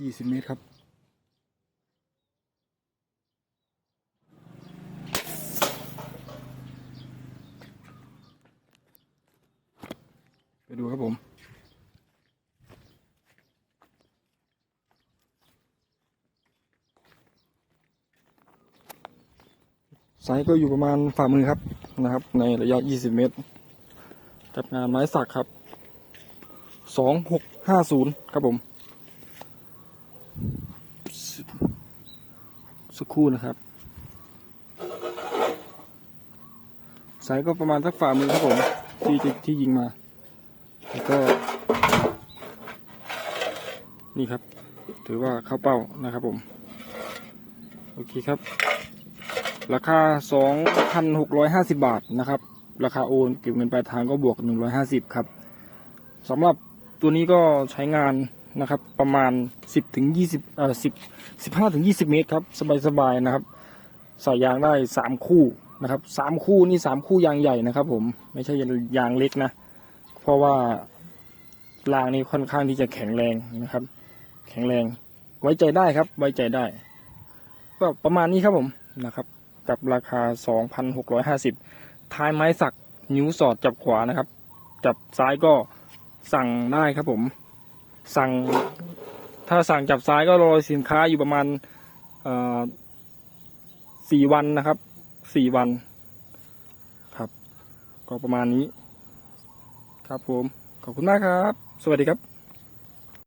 ยี่สิบเมตรครับ ไปดูครับผมไซส์ก็อยู่ประมาณฝ่ามือครับนะครับ ในระยะ 20 เมตรกับงานไม้สักครับ 2650 ครับผม สักครู่นะครับไซส์ก็ประมาณสักฝ่ามือครับผมที่ที่ที่ยิงมาแล้วก็ นี่ครับ ถือว่าเข้าเป้านะครับผม โอเคครับ ราคา 2,650 บาทนะครับ ราคาโอนเก็บเงินปลายทางก็บวก 150 ครับสำหรับตัวนี้ก็ใช้งาน นะครับ ประมาณ 10ถึง20เอ่อ10 15ถึง20 เมตรครับ สบายๆนะครับใส่ยางได้ 3 คู่นะครับ 3 คู่นี่ 3 คู่ยางใหญ่นะครับ ผมไม่ใช่ยางเล็กนะ เพราะว่ารางนี้ค่อนข้างที่จะแข็งแรงนะครับ แข็งแรงไว้ใจได้ครับ ไว้ใจได้ ก็ประมาณนี้ครับผมนะครับ กับราคา 2,650 ท้ายไม้สักนิ้วสอดจับขวานะครับ จับซ้ายก็สั่งได้ครับผม สั่ง ถ้าสั่งจับซ้ายก็รอสินค้าอยู่ประมาณสี่วันนะครับสี่วันครับ ก็ประมาณนี้ ครับผม ขอบคุณมากครับ สวัสดีครับ